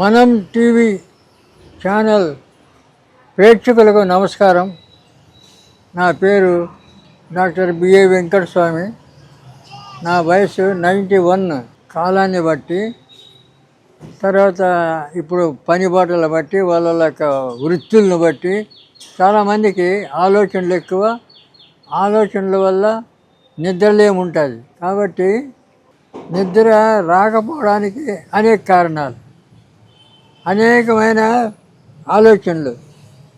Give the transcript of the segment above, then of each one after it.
మనం TV channel ప్రేక్షకులకు నమస్కారం. నా పేరు డాక్టర్ బిఏ వెంకటస్వామి. నా వయసు నైంటీ వన్ కాలాన్ని బట్టి తర్వాత ఇప్పుడు పని బాటలు బట్టి వాళ్ళ యొక్క వృత్తులను బట్టి చాలామందికి ఆలోచనలు ఎక్కువ. ఆలోచనల వల్ల నిద్రలేముంటుంది కాబట్టి నిద్ర రాకపోవడానికి అనేక కారణాలు. అనేకమైన ఆలోచనలు.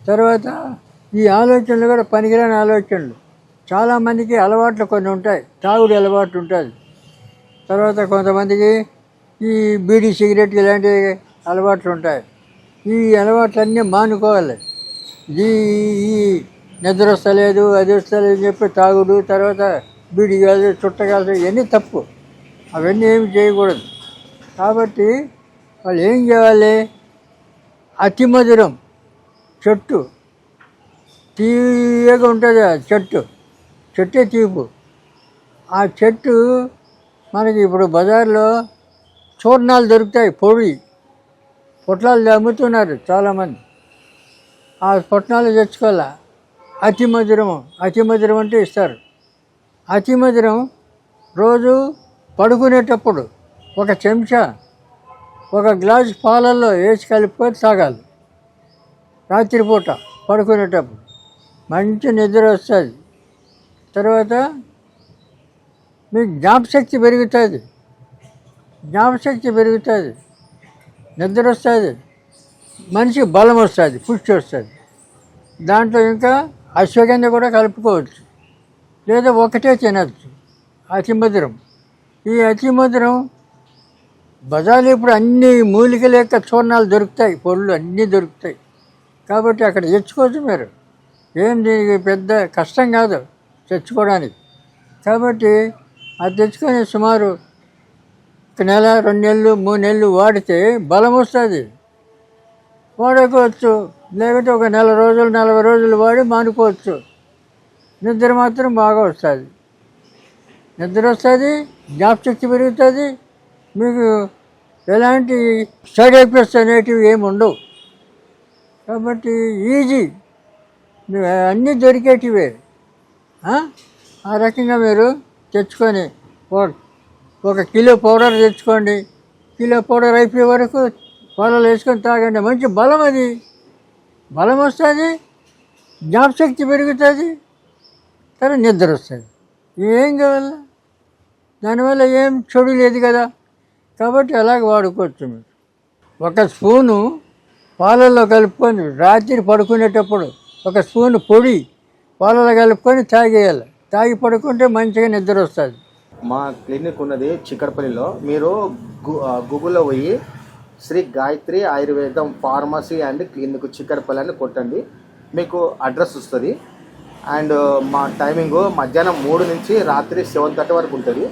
తర్వాత ఈ ఆలోచనలు కూడా పనికిరాని ఆలోచనలు. చాలామందికి అలవాట్లు కొన్ని ఉంటాయి. తాగుడు అలవాటు ఉంటుంది. తర్వాత కొంతమందికి ఈ బీడీ సిగరెట్ ఇలాంటి అలవాట్లు ఉంటాయి. ఈ అలవాట్లన్నీ మానుకోవాలి. ఈ ఈ నిద్ర వస్తలేదు అది వస్తలేదు అని చెప్పి తాగుడు తర్వాత బీడి కాదు చుట్టగాదు ఇవన్నీ తప్పు. అవన్నీ ఏమి చేయకూడదు. కాబట్టి వాళ్ళు ఏం చేయాలి? అతి మధురం. చెట్టు. తీయగా ఉంటుంది ఆ చెట్టు. చెట్టే తీపు. ఆ చెట్టు మనకి ఇప్పుడు బజార్లో చూర్ణాలు దొరుకుతాయి పొడి. పొట్లాలు అమ్ముతున్నారు చాలామంది. ఆ పొట్నాలు తెచ్చుకోవాలా. అతి మధురం. అతి మధురం అంటే ఇస్తారు. అతి మధురం రోజు పడుకునేటప్పుడు ఒక చెంచా ఒక గ్లాస్ పాలల్లో వేసి కలుపుకొని తాగాలి. రాత్రిపూట పడుకునేటప్పుడు మంచి నిద్ర వస్తుంది. తర్వాత మీ జ్ఞాపశక్తి పెరుగుతుంది. జ్ఞాపశక్తి పెరుగుతుంది. నిద్ర వస్తుంది. మనిషికి బలం వస్తుంది పుష్టి వస్తుంది. దాంట్లో ఇంకా అశ్వగంధ కూడా కలుపుకోవచ్చు. లేదా ఒకటే తినచ్చు. అతిమధురం ఈ అతిమధురం బజార్లో ఇప్పుడు అన్ని మూలికల యొక్క చూర్ణాలు దొరుకుతాయి పొళ్ళు అన్నీ దొరుకుతాయి. కాబట్టి అక్కడ తెచ్చుకోవచ్చు మీరు. ఏం దీనికి పెద్ద కష్టం కాదు తెచ్చుకోవడానికి. కాబట్టి అది తెచ్చుకొని సుమారు ఒక నెల రెండు నెలలు మూడు నెలలు వాడితే బలం వస్తుంది. వాడుకోవచ్చు. లేకపోతే ఒక నెల రోజులు నలభై రోజులు వాడి మానుకోవచ్చు. నిద్ర మాత్రం బాగా వస్తుంది. నిద్ర వస్తుంది జ్ఞాపశక్తి పెరుగుతుంది మీకు ఎలాంటి సైడ్ ఎఫెక్ట్స్ అనేటివి ఏమి ఉండవు. కాబట్టి ఈజీ. మీరు అన్నీ దొరికేటివే. ఆ? రకంగా మీరు తెచ్చుకొని ఒక కిలో పౌడర్ తెచ్చుకోండి. కిలో పౌడర్ అయిపోయే వరకు పాలలో వేసుకొని తాగండి. మంచి బలం అది. బలం వస్తుంది జ్ఞాపశక్తి పెరుగుతుంది తర్వాత నిద్ర వస్తుంది. ఏం కావాలి? దానివల్ల ఏం చెడు లేదు కదా. కాబట్టి అలాగ వాడుకోవచ్చు మీరు. ఒక స్పూను పాలల్లో కలుపుకొని రాత్రి పడుకునేటప్పుడు ఒక స్పూన్ పొడి పాలలో కలుపుకొని తాగేయాలి. తాగి పడుకుంటే మంచిగా నిద్ర వస్తుంది. మా క్లినిక్ ఉన్నది చిక్కడపల్లిలో. మీరు గూగుల్లో పోయి శ్రీ గాయత్రి ఆయుర్వేదం ఫార్మసీ అండ్ క్లినిక్ చిక్కడపల్లి అని కొట్టండి. మీకు అడ్రస్ వస్తుంది. అండ్ మా టైమింగ్ మధ్యాహ్నం మూడు నుంచి రాత్రి సెవెన్ థర్టీ వరకు ఉంటుంది.